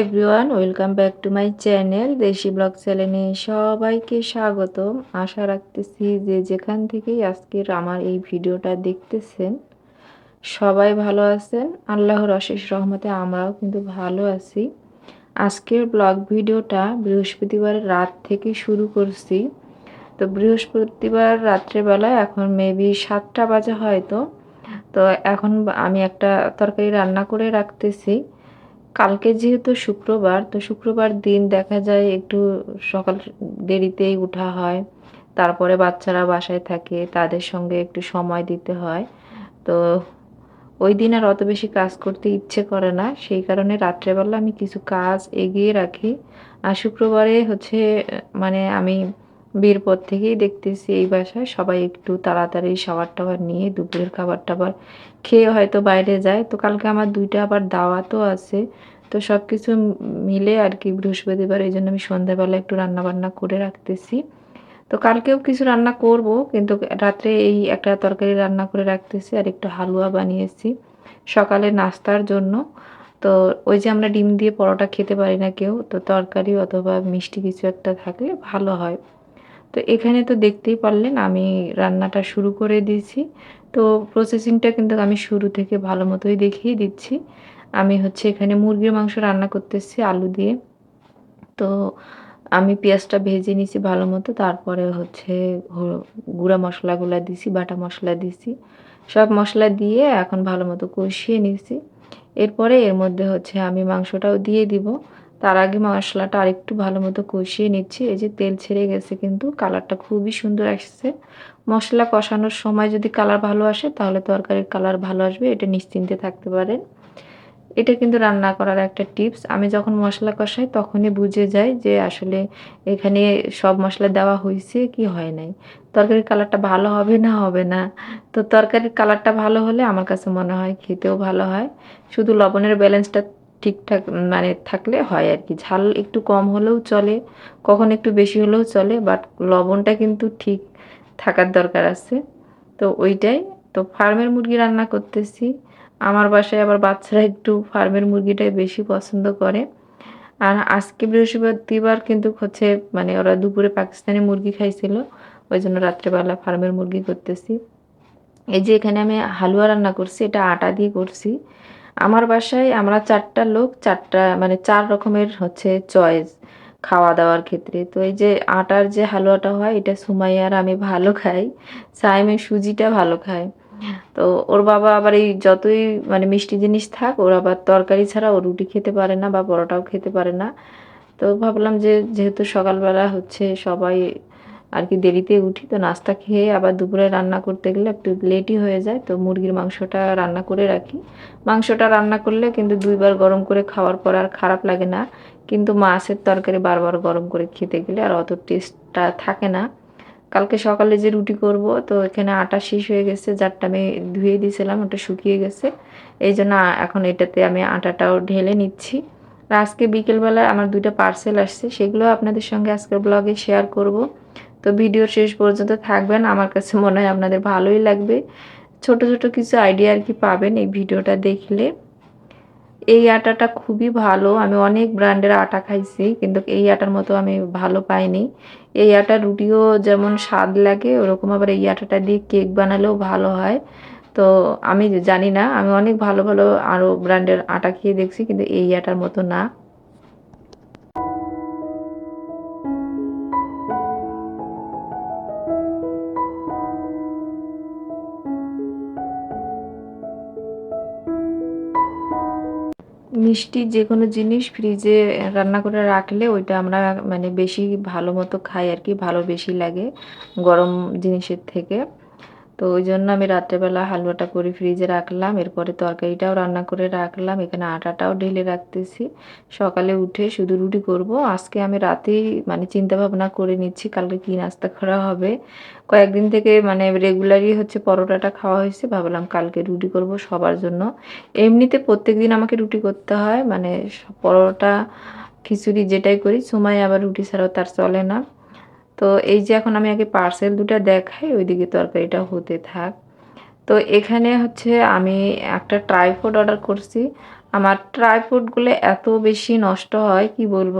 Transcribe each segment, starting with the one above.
Everyone, welcome back to my channel Desi blog চ্যানেলে সবাইকে স্বাগতম। আশা রাখতেছি যে যেখান থেকেই আজকের আমার এই ভিডিওটা দেখতেছেন, সবাই ভালো আছেন। আল্লাহর অশেষ রহমতে আমরাও কিন্তু ভালো আছি। আজকের ব্লগ ভিডিওটা বৃহস্পতিবার রাত থেকে শুরু করছি। তো বৃহস্পতিবার রাত্রেবেলায় এখন মেবি সাতটা বাজে হয়তো। তো এখন আমি একটা তরকারি রান্না করে রাখতেছি। কালকে যেহেতু শুক্রবার, তো শুক্রবার দিন দেখা যায় একটু সকাল দেরিতেই উঠা হয়। তারপরে বাচ্চারা বাসায় থাকে, তাদের সঙ্গে একটু সময় দিতে হয়। তো ওই দিন আর অত বেশি কাজ করতে ইচ্ছে করে না। সেই কারণে রাত্রেবেলা আমি কিছু কাজ এগিয়ে রাখি। আর শুক্রবারে হচ্ছে মানে আমি বিয়ের পর থেকেই দেখতেছি এই বাসায় সবাই একটু তাড়াতাড়ি সাবার টাবার নিয়ে দুপুরের খাবার টাবার খেয়ে হয়তো বাইরে যায়। তো কালকে আমার দুইটা আবার দাওয়াতও আছে। তো সব কিছু মিলে আর কি বৃহস্পতিবার, এই জন্য আমি সন্ধ্যাবেলা একটু রান্না বান্না করে রাখতেছি। তো কালকেও কিছু রান্না করব, কিন্তু রাত্রে এই একটা তরকারি রান্না করে রাখতেছি আর একটু হালুয়া বানিয়েছি সকালে নাস্তার জন্য। তো ওই যে আমরা ডিম দিয়ে পরোটা খেতে পারি না কেউ, তো তরকারি অথবা মিষ্টি কিছু একটা থাকলে ভালো হয়। তো এখানে তো দেখতেই পারলেন আমি রান্নাটা শুরু করে দিয়েছি। তো প্রসেসিংটা কিন্তু আমি শুরু থেকে ভালো মতোই দেখিয়ে দিচ্ছি। আমি হচ্ছে এখানে মুরগির মাংস রান্না করতেছি আলু দিয়ে। তো আমি পেঁয়াজটা ভেজে নিছি ভালো মতো, তারপরে হচ্ছে গুঁড়া মশলাগুলো দিছি বাটা মশলা দিছি সব মশলা দিয়ে এখন ভালো মতো কষিয়ে নিছি এরপরে এর মধ্যে হচ্ছে আমি মাংসটাও দিয়ে দিব। তার আগে মশলাটা আরেকটু ভালো মতো কষিয়ে নিচ্ছি। এই যে তেল ছেড়ে গেছে কিন্তু, কালারটা খুবই সুন্দর আসছে। মশলা কষানোর সময় যদি কালার ভালো আসে, তাহলে তরকারির কালার ভালো আসবে, এটা নিশ্চিন্তে থাকতে পারেন। এটা কিন্তু রান্না করার একটা টিপস। আমি যখন মশলা কষাই, তখনই বুঝে যাই যে আসলে এখানে সব মশলা দেওয়া হয়েছে কি হয় নাই। তরকারির কালারটা ভালো হবে না হবে না? তো তরকারির কালারটা ভালো হলে আমার কাছে মনে হয় খেতেও ভালো হয়। শুধু লবণের ব্যালেন্সটা ঠিকঠাক মানে থাকলে হয় আর কি। ঝাল একটু কম হলেও চলে, কখন একটু বেশি হলেও চলে বাট লবণটা কিন্তু ঠিক থাকার দরকার আছে। তো ওইটাই। তো ফার্মের মুরগি রান্না করতেছি। আমার বাসায় আবার বাচ্চারা একটু ফার্মের মুরগিটাই বেশি পছন্দ করে। আর আজকে বৃহস্পতিবার কিন্তু হচ্ছে মানে ওরা দুপুরে পাকিস্তানি মুরগি খাইছিল ওই জন্য রাত্রেবেলা ফার্মের মুরগি করতেছি। এই যে এখানে আমি হালুয়া রান্না করছি, এটা আটা দিয়ে করছি। আমার বাসায় আমরা চারটা লোক, চারটা মানে চার রকমের হচ্ছে চয়েস খাওয়া দাওয়ার ক্ষেত্রে। তো এই যে আটার যে হালুয়াটা হয়, এটা সুমাইয়ার আমি ভালো খাই, সাইমের সুজিটা ভালো খায়। তো ওর বাবা আবার এই যতই মানে মিষ্টি জিনিস থাক, ওর আবার তরকারি ছাড়া ও রুটি খেতে পারে না বা পরোটাও খেতে পারে না। তো ভাবলাম যে যেহেতু সকালবেলা হচ্ছে সবাই আর কি দেরিতে উঠি তো নাস্তা খেয়ে আবার দুপুরে রান্না করতে গেলে একটু লেটই হয়ে যায়, তো মুরগির মাংসটা রান্না করে রাখি। মাংসটা রান্না করলে কিন্তু দুইবার গরম করে খাওয়ার পর আর খারাপ লাগে না, কিন্তু মাছের তরকারি বারবার গরম করে খেতে গেলে আর অত টেস্টটা থাকে না। কালকে সকালে যে রুটি করব, তো এখানে আটা শেষ হয়ে গেছে যারটা আমি ধুয়ে দিয়েছিলাম, ওটা শুকিয়ে গেছে। এই জন্য এখন এটাতে আমি আটাটাও ঢেলে নিচ্ছি। আর আজকে বিকেলবেলায় আমার দুইটা পার্সেল আসছে, সেগুলো আপনাদের সঙ্গে আজকের ব্লগে শেয়ার করব। তো ভিডিওর শেষ পর্যন্ত থাকবেন। আমার কাছে মনে হয় আপনাদের ভালোই লাগবে। ছোট ছোট কিছু আইডিয়া আর কি পাবেন এই ভিডিওটা দেখলে। এই আটাটা খুবই ভালো। আমি অনেক ব্র্যান্ডের আটা খাইছি, কিন্তু এই আটার মতো আমি ভালো পাইনি। এই আটা রুটিও যেমন স্বাদ লাগে, ওরকম আবার এই আটাটা দিয়ে কেক বানালেও ভালো হয়। তো আমি জানি না, আমি অনেক ভালো ভালো আরও ব্র্যান্ডের আটা খেয়ে দেখছি, কিন্তু এই আটার মতো না। মিষ্টি যে কোনো জিনিস ফ্রিজে রান্না করে রাখলে ওইটা আমরা মানে বেশি ভালো মতো খাই আর কি, ভালো বেশি লাগে গরম জিনিসের থেকে। তো ওই জন্য আমি রাত্রেবেলা হালুয়াটা করে ফ্রিজে রাখলাম, এরপরে তরকারিটাও রান্না করে রাখলাম, এখানে আটাটাও ঢেলে রাখতেছি। সকালে উঠে শুধু রুটি করব, আজকে আমি রাতেই মানে চিন্তা ভাবনা করে নিচ্ছি কালকে কি নাস্তা করা হবে। কয়েকদিন থেকে মানে রেগুলারই হচ্ছে পরোটাটা খাওয়া হয়েছে, ভাবলাম কালকে রুটি করব সবার জন্য। এমনিতে প্রত্যেক দিন আমাকে রুটি করতে হয় মানে পরোটা, খিচুড়ি যেটাই করি, সময় আবার রুটি ছাড়াও তার চলে না। তো এই যে এখন আমি আগে পার্সেল দুটা দেখাই, ওইদিকে তরকারিটা হতে থাক। তো এখানে হচ্ছে আমি একটা ট্রাইফোড অর্ডার করছি। আমার ট্রাইপোডগুলো এত বেশি নষ্ট হয়, কি বলব?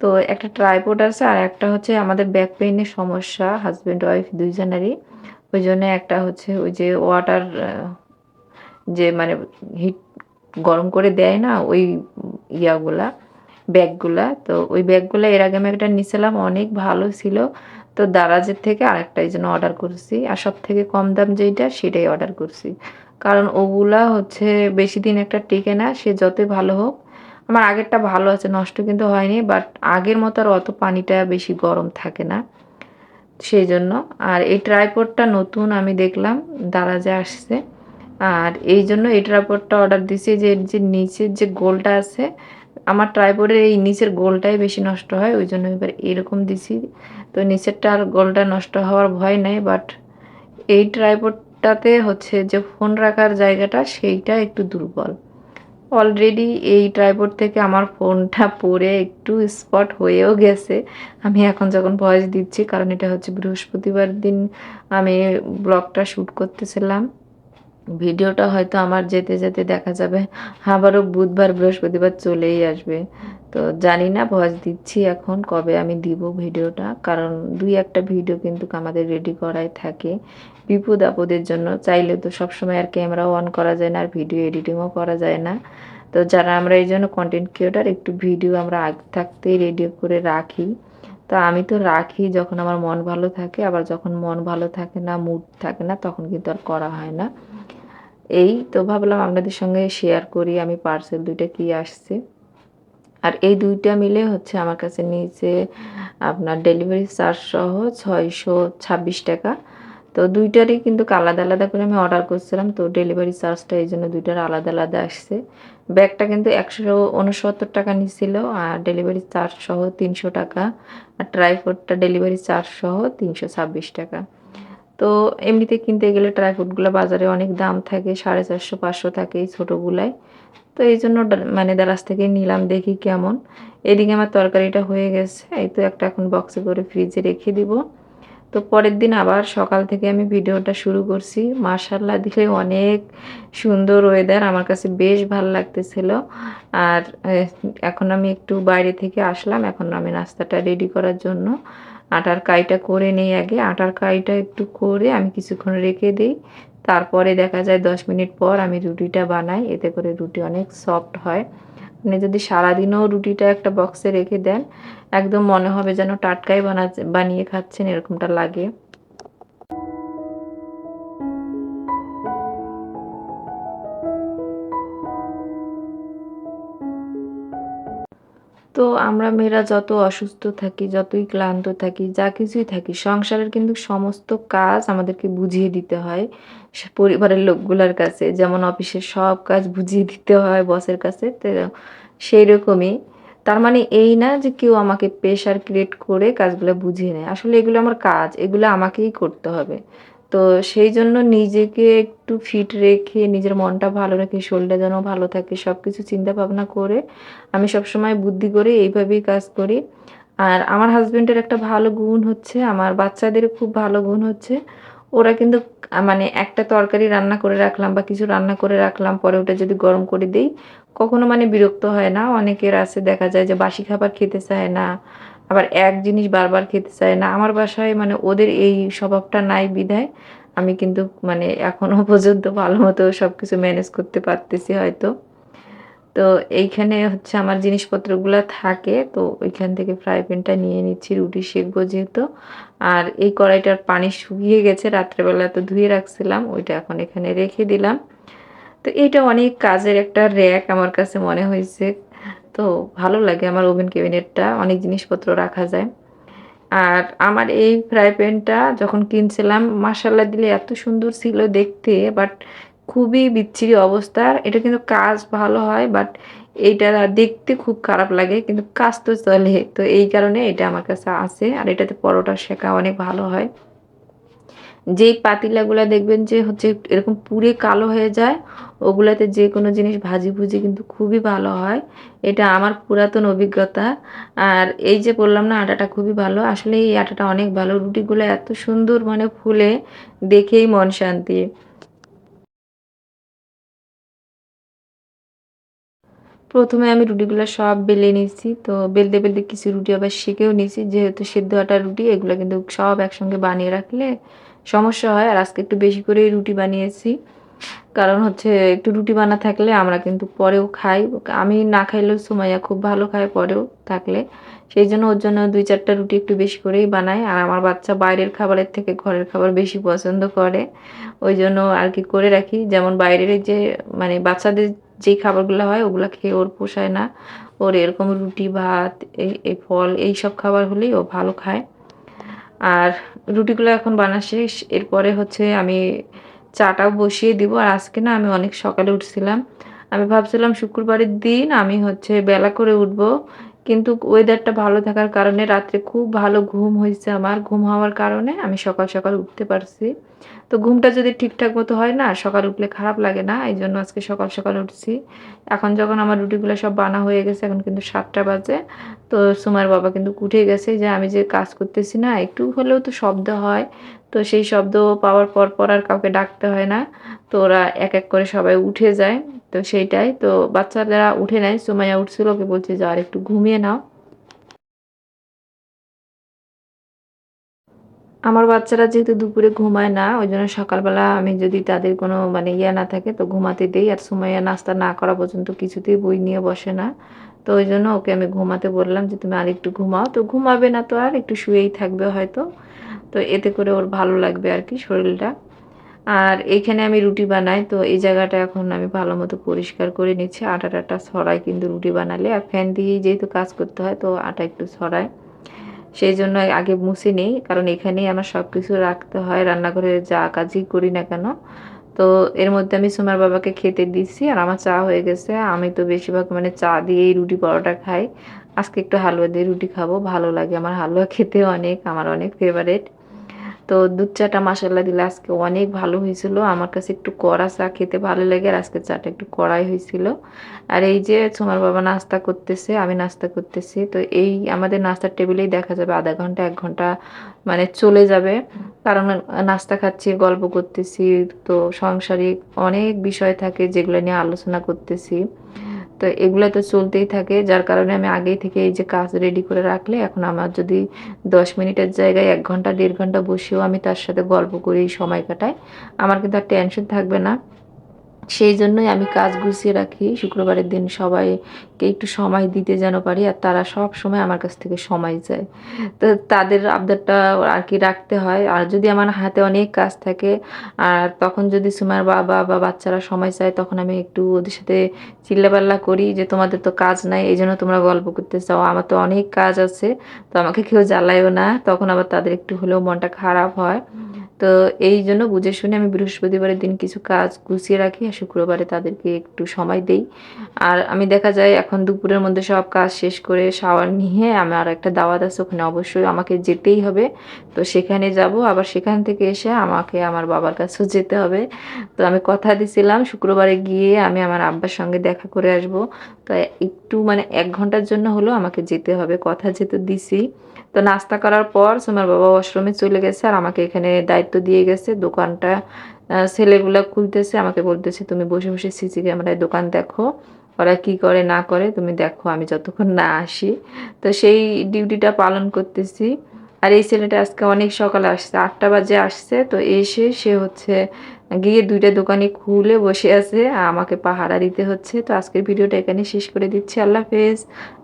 তো একটা ট্রাইপোড আছে আর একটা হচ্ছে আমাদের ব্যাক পেইনের সমস্যা হাজব্যান্ড ওয়াইফ দুইজনেরই। ওই জন্য একটা হচ্ছে ওই যে ওয়াটার যে মানে হিট গরম করে দেয় না, ওই ইয়াগুলা। ব্যাগগুলা। তো ওই ব্যাগগুলা এর আগে আমি একটা নিয়েছিলাম অনেক ভালো ছিল। তো দারাজের থেকে আরেকটা এই জন্য অর্ডার করছি। আর সব থেকে কম দাম যেইটা, সেটাই অর্ডার করছি। কারণ ওগুলা হচ্ছে বেশি দিন একটা টেকে না, সে যতই ভালো হোক। আমার আগেরটা ভালো আছে, নষ্ট কিন্তু হয়নি বাট আগের মতো আর অত পানিটা বেশি গরম থাকে না। সেই জন্য আর এই ট্রাইপডটা নতুন আমি দেখলাম, দারাজে আসছে। আর এই জন্য এই ট্রাইপডটা অর্ডার দিছি যে যে নিচের যে গোলটা আছে আমার ট্রাইপডের এই নিচের গোলটাই বেশি নষ্ট হয়, ওই জন্য এবার এরকম দিছি। তো নিচেরটা আর গোলটা নষ্ট হওয়ার ভয় নেই বাট এই ট্রাইপডটাতে হচ্ছে যে ফোন রাখার জায়গাটা, সেইটা একটু দুর্বল। অলরেডি এই ট্রাইপড থেকে আমার ফোনটা পড়ে একটু স্পট হয়েও গেছে। আমি এখন যখন ভয়েস দিচ্ছি, কারণ এটা হচ্ছে বৃহস্পতিবার দিন, আমি ব্লগটা শ্যুট করতেছিলাম। ভিডিওটা হয়তো আমার যেতে যেতে দেখা যাবে। আবারও বুধবার বৃহস্পতিবার চলেই আসবে। তো জানি না, ভয়েস দিচ্ছি এখন কবে আমি দিব ভিডিওটা। কারণ দুই একটা ভিডিও কিন্তু আমাদের রেডি করাই থাকে। বিপদ আপদের জন্য চাইলে তো সবসময় আর ক্যামেরা অন করা যায় না, আর ভিডিও এডিটিংও করা যায় না। তো যারা আমরা এই জন্য কন্টেন্ট ক্রিয়েটার একটু ভিডিও আমরা আগে থাকতেই রেডি করে রাখি। তো আমি তো রাখি যখন আমার মন ভালো থাকে, আবার যখন মন ভালো থাকে না মুড থাকে না, তখন কিন্তু আর করা হয় না। এই তো ভাবলাম আপনাদের সঙ্গে শেয়ার করি, আমি পার্সেল দুইটা কি আসছে। আর এই দুইটা মিলে হচ্ছে আমার কাছে নিয়েছে আপনার ডেলিভারি চার্জ সহ ছয়শো ছাব্বিশ টাকা। তো দুইটারই কিন্তু আলাদা আলাদা করে আমি অর্ডার করছিলাম, তো ডেলিভারি চার্জটা এই জন্য দুইটার আলাদা আলাদা আসছে। ব্যাগটা কিন্তু একশো উনসত্তর টাকা নিছিল, আর ডেলিভারি চার্জ সহ তিনশো টাকা, আর ট্রাইফোডটা ডেলিভারি চার্জ সহ তিনশো ছাব্বিশ টাকা। তো এমনিতে কিনতে গেলে ট্রাইফুডগুলো বাজারে অনেক দাম থাকে, সাড়ে চারশো, পাঁচশো থাকে এই ছোটোগুলাই তো এই জন্য মানে দারাজ থেকে নিলাম, দেখি কেমন। এদিকে আমার তরকারিটা হয়ে গেছে, এই তো একটা এখন বক্সে করে ফ্রিজে রেখে দিব। তো পরের দিন আবার সকাল থেকে আমি ভিডিওটা শুরু করছি। মার্শাল্লাহ দিলে অনেক সুন্দর ওয়েদার আমার কাছে বেশ ভালো লাগতেছিল। আর এখন আমি একটু বাইরে থেকে আসলাম, এখন আমি নাস্তাটা রেডি করার জন্য। আটার কাইটা করে নেই আগে। আটার কাইটা একটু করে আমি কিছুক্ষণ রেখে দিই। তারপরে দেখা যায় দশ মিনিট পর আমি রুটিটা বানাই। এতে করে রুটি অনেক সফট হয়। আপনি যদি সারাদিনও রুটিটা একটা বক্সে রেখে দেন, একদম মনে হবে যেন টাটকাই বানা বানিয়ে খাচ্ছেন, এরকমটা লাগে। তো আমরা মেয়েরা যত অসুস্থ থাকি, যতই ক্লান্ত থাকি, যা কিছুই থাকি, সংসারের কিন্তু সমস্ত কাজ আমাদেরকে বুঝিয়ে দিতে হয়। পরিবারের লোকগুলোর কাছে, যেমন অফিসের সব কাজ বুঝিয়ে দিতে হয় বসের কাছে, তো সেই রকমই তার মানে এই না যে কেউ আমাকে প্রেশার ক্রিয়েট করে কাজগুলো বুঝিয়ে নেয়। আসলে এগুলো আমার কাজ, এগুলো আমাকেই করতে হবে। তো সেই জন্য নিজেকে একটু ফিট রেখে, নিজের মনটা ভালো রেখে, শরীরটা যেন ভালো থাকে সব কিছু চিন্তা ভাবনা করে আমি সবসময় বুদ্ধি করে এইভাবেই কাজ করি। আর আমার হাজব্যান্ডের একটা ভালো গুণ হচ্ছে, আমার বাচ্চাদের খুব ভালো গুণ হচ্ছে। ওরা কিন্তু মানে একটা তরকারি রান্না করে রাখলাম বা কিছু রান্না করে রাখলাম, পরে ওটা যদি গরম করে দিই, কখনো মানে বিরক্ত হয় না। অনেকের আছে দেখা যায় যে বাসি খাবার খেতে চায় না আবার এক জিনিস বারবার খেতে চায় না। আমার বাসায় মানে ওদের এই স্বভাবটা নাই বিধায় আমি কিন্তু মানে এখনও পর্যন্ত ভালো মতো সব কিছু ম্যানেজ করতে পারতেছি হয়তো। তো এইখানে হচ্ছে আমার জিনিসপত্রগুলো থাকে, তো ওইখান থেকে ফ্রাই প্যানটা নিয়ে নিচ্ছি, রুটি শেখবো যেহেতু। আর এই কড়াইটার পানি শুকিয়ে গেছে, রাত্রেবেলা তো ধুয়ে রাখছিলাম, ওইটা এখন এখানে রেখে দিলাম। তো এইটা অনেক কাজের একটা র্যাক আমার কাছে মনে হয়েছে। তো ভালো লাগে আমার ওভেন ক্যাবিনেটটা, অনেক জিনিসপত্র রাখা যায়। আর আমার এই ফ্রাই প্যানটা যখন কিনছিলাম মাসাল্লা দিলে এত সুন্দর ছিল দেখতে, বাট খুবই বিচ্ছিরি অবস্থা। এটা কিন্তু কাজ ভালো হয়, বাট এইটা দেখতে খুব খারাপ লাগে, কিন্তু কাজ তো চলে। তো এই কারণে এটা আমার কাছে আছে, আর এটাতে পরোটা শেখা অনেক ভালো হয়। যেই পাতিলাগুলো দেখবেন যে হচ্ছে এরকম পুরে কালো হয়ে যায় ওগুলাতে যে কোনো জিনিস ভাজি ভুজি কিন্তু খুবই ভালো হয়। এটা আমার পুরাতন অভিজ্ঞতা। আর এই যে বললাম না, আটাটা খুবই ভালো। আসলে এই আটাটা অনেক ভালো। রুটিগুলো এত সুন্দর মানে ফুলে, দেখেই মন শান্তি। প্রথমে আমি রুটিগুলো সব বেলে নিয়েছি। তো বেলতে বেলতে কিছু রুটি আবার শিখেও নিয়েছি। যেহেতু সেদ্ধ আটার রুটি, এগুলো কিন্তু সব একসঙ্গে বানিয়ে রাখলে সমস্যা হয়। আর আজকে একটু বেশি করেই রুটি বানিয়েছি। কারণ হচ্ছে একটু রুটি বানা থাকলে আমরা কিন্তু পরেও খাই। আমি না খাইলেও সুমাইয়া খুব ভালো খায় পরেও থাকলে। সেই জন্য ওর জন্য দুই চারটা রুটি একটু বেশি করেই বানাই আর আমার বাচ্চা বাইরের খাবারের থেকে ঘরের খাবার বেশি পছন্দ করে। ওই জন্য আর কি করে রাখি। যেমন বাইরের যে মানে বাচ্চাদের যেই খাবারগুলো হয়, ওগুলো খেয়ে ওর পোষায় না। ওর এরকম রুটি, ভাত এই ফল, এই সব খাবার হলেই ও ভালো খায়। আর রুটিগুলো এখন বানা শেষ। এরপরে হচ্ছে আমি চাটাও বসিয়ে দিব। আর আজকে না আমি অনেক সকালে উঠছিলাম। আমি ভাবছিলাম শুক্রবারের দিন আমি হচ্ছে বেলা করে উঠব। কিন্তু ওয়েদারটা ভালো থাকার কারণে রাত্রে খুব ভালো ঘুম হয়েছে আমার। ঘুম হওয়ার কারণে আমি সকাল সকাল উঠতে পারছি। তো ঘুমটা যদি ঠিকঠাক মতো হয় না, সকাল উঠলে খারাপ লাগে না। এই জন্য আজকে সকাল সকাল উঠছি। এখন যখন আমার রুটিগুলো সব বানা হয়ে গেছে, এখন কিন্তু সাতটা বাজে। তো সুমার বাবা কিন্তু উঠে গেছে যে আমি যে কাজ করতেছি না, একটু হলেও তো শব্দ হয়। তো সেই শব্দ পাওয়ার পর পর আর কাউকে ডাকতে হয় না। তো ওরা এক এক করে সবাই উঠে যায়। তো সেইটাই। তো বাচ্চারা উঠে নেয়। সুমাইয়া উঠছিল, ওকে বলছে যে আর একটু ঘুমিয়ে নাও। আমার বাচ্চারা যেহেতু দুপুরে ঘুমায় না, ওই জন্য সকালবেলা আমি যদি তাদের কোনো মানে ইয়ে না থাকে, তো ঘুমাতে দিই। আর সুমাইয়া নাস্তা না করা পর্যন্ত কিছুতেই বই নিয়ে বসে না। তো ওই জন্য ওকে আমি ঘুমাতে বললাম যে, তুমি আর একটু ঘুমাও। তো ঘুমাবে না তো আর, একটু শুয়েই থাকবে হয়তো। তো এতে করে ওর ভালো লাগবে আর কি শরীরটা। আর এইখানে আমি রুটি বানাই, তো এই জায়গাটা এখন আমি ভালো মতো পরিষ্কার করে নিচ্ছি। আটা টাটা ছড়াই কিন্তু রুটি বানালে। আর ফ্যান দিয়েই যেহেতু কাজ করতে হয়, তো আটা একটু ছড়ায়। সেই জন্য আগে মুছে নেই, কারণ এখানেই আমার সব কিছু রাখতে হয়। রান্নাঘরে যা কাজই করি না কেন। তো এর মধ্যে আমি সুমার বাবাকে খেতে দিচ্ছি, আর আমার চা হয়ে গেছে। আমি তো বেশিরভাগ মানে চা দিয়েই রুটি পরোটা খাই। আজকে একটু হালুয়া দিয়ে রুটি খাব, ভালো লাগে। আমার হালুয়া খেতে অনেক, আমার অনেক ফেভারেট তো দুধ চাটা মাসাল্লা দিলে আজকে অনেক ভালো হয়েছিল। আমার কাছে একটু কড়া চা খেতে ভালো লাগে আর আজকে চাটা একটু কড়াই হয়েছিল। আর এই যে তোমার বাবা নাস্তা করতেছে, আমি নাস্তা করতেছি, তো এই আমাদের নাস্তার টেবিলেই দেখা যাবে আধা ঘণ্টা, এক ঘণ্টা মানে চলে যাবে। কারণ নাস্তা খাচ্ছি, গল্প করতেছি, তো সংসারিক অনেক বিষয় থাকে যেগুলো নিয়ে আলোচনা করতেছি। তো এগুলো তো চলতেই থাকে। যার কারণে আমি আগেই থেকে এই যে কাজ রেডি করে রাখলে এখন আমার যদি দশ মিনিটের জায়গায় এক ঘণ্টা, দেড় ঘণ্টা বসেও আমি তার সাথে গল্প করি, সময় কাটাই, আমার কিন্তু আর টেনশন থাকবে না। সেই জন্যই আমি কাজ গুছিয়ে রাখি। শুক্রবারের দিন সবাইকে একটু সময় দিতে যেন পারি আর তারা সব সময় আমার কাছ থেকে সময় চায়। তো তাদের আবদারটা আর কি রাখতে হয়। আর যদি আমার হাতে অনেক কাজ থাকে, আর তখন যদি সুমার বাবা বা বাচ্চারা সময় চায়, তখন আমি একটু ওদের সাথে চিল্লাপাল্লা করি যে, তোমাদের তো কাজ নাই, এই জন্য তোমরা গল্প করতে চাও। আমার তো অনেক কাজ আছে, তো আমাকে কেউ জ্বালায়ও না। তখন আবার তাদের একটু হলেও মনটা খারাপ হয়। তো এই জন্য বুঝে শুনে আমি বৃহস্পতিবারের দিন কিছু কাজ গুছিয়ে রাখি আর শুক্রবারে তাদেরকে একটু সময় দেই। আর আমি দেখা যায় এখন দুপুরের মধ্যে সব কাজ শেষ করে শাওয়ার নিয়ে আমার একটা দাওয়াত আছে, ওখানে অবশ্যই আমাকে যেতেই হবে। তো সেখানে যাব, আবার সেখান থেকে এসে আমাকে আমার বাবার কাছেও যেতে হবে। তো আমি কথা দিছিলাম, শুক্রবারে গিয়ে আমি আমার আব্বার সঙ্গে দেখা করে আসব। তো একটু মানে এক ঘণ্টার জন্য হলেও আমাকে যেতে হবে, কথা যেহেতু দিছি। তো নাস্তা করার পর সোমার বাবা ওয়াশরুমে চলে গেছে আর আমাকে এখানে দায়িত্ব দিয়ে গেছে। দোকানটা ছেলেগুলো খুলতেছে, আমাকে বলতেছে, তুমি বসে বসে সিসি ক্যামেরায় দোকান দেখো। ওরা কি করে, না করে, তুমি দেখো, আমি যতক্ষণ না আসি। তো সেই ডিউটিটা পালন করতেছি। আর এই ছেলেটা আজকে অনেক সকালে আসছে, আটটা বাজে আসছে। তো এসে সে হচ্ছে গিয়ে দুইটা দোকানে খুলে বসে আছে আমাকে পাহারা দিতে হচ্ছে। তো আজকের ভিডিওটা এখানে শেষ করে দিচ্ছি। আল্লাহ হাফেজ।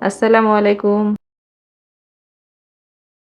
আসসালামু আলাইকুম।